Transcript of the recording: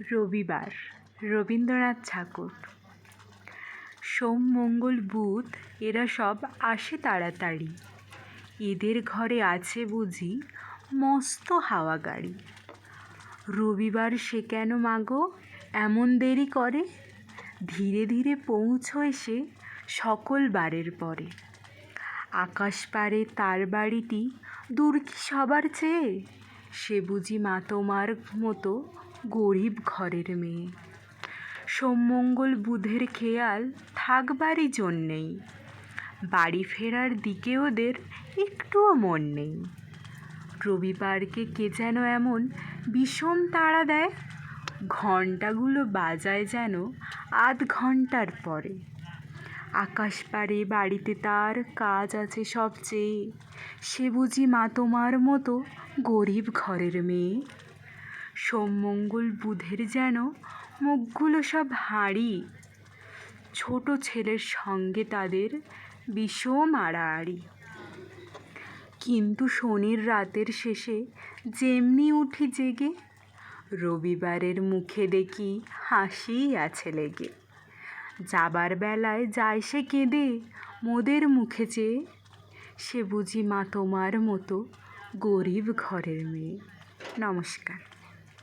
রবিবার, রবীন্দ্রনাথ ঠাকুর। সোম, মঙ্গল, বুধ, এরা সব আসে তাড়াতাড়ি। এদের ঘরে আছে বুঝি মস্ত হাওয়া গাড়ি। রবিবার সে কেন মাগো? এমন দেরি করে? ধীরে ধীরে পৌঁছোয় সে সকল বারের পরে। আকাশ পারে তার বাড়িটি দূর কি সবার চেয়ে? সে বুঝি মা তোমার মতো গরিব ঘরের মেয়ে। সোম মঙ্গল বুধের খেয়াল থাকবারই জন্যেই বাড়ি ফেরার দিকে ওদের একটুও মন নেই। রবিবারকে কে যেন এমন বিষম তাড়া দেয়, ঘণ্টাগুলো বাজায় যেন আধ ঘণ্টার পরে। আকাশ পারে বাড়িতে তার কাজ আছে সবচেয়ে। সে বুঝি মা তোমার মতো গরিব ঘরের মেয়ে। সোম মঙ্গল বুধের যেন মুখগুলো সব হাঁড়ি। ছোট ছেলের সঙ্গে তাদের বিষম আড়াআড়ি। কিন্তু শনির রাতের শেষে যেমনি উঠি জেগে, রবিবারের মুখে দেখি হাসিই আছে লেগে। যাবার বেলায় যায় সে কেঁদে, মোদের মুখে চেয়ে সে বুঝি মা তোমার মতো গরিব ঘরের মেয়ে। নমস্কার।